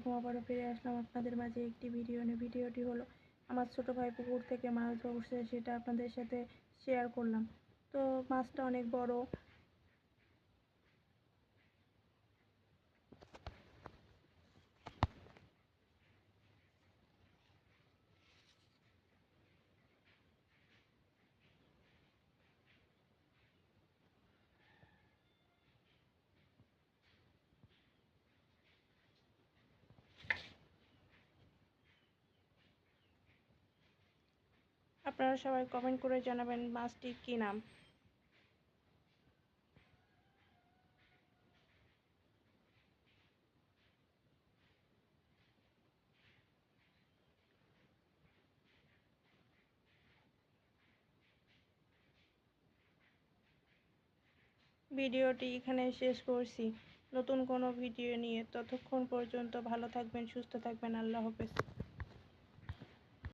আলাইকুম আবারও ফিরে আসলাম আপনাদের মাঝে একটি ভিডিও নিয়ে। ভিডিওটি হলো আমার ছোট ভাই পুকুর থেকে মাছ ধরছে, সেটা আপনাদের সাথে শেয়ার করলাম। তো মাছটা অনেক বড় আপনারা সবাই কমেন্ট করে জানাবেন মাছটির কী নাম। ভিডিওটি এখানে শেষ করছি। নতুন কোনো ভিডিও নিয়ে ততক্ষণ পর্যন্ত ভালো থাকবেন, সুস্থ থাকবেন। আল্লাহ হাফেজ।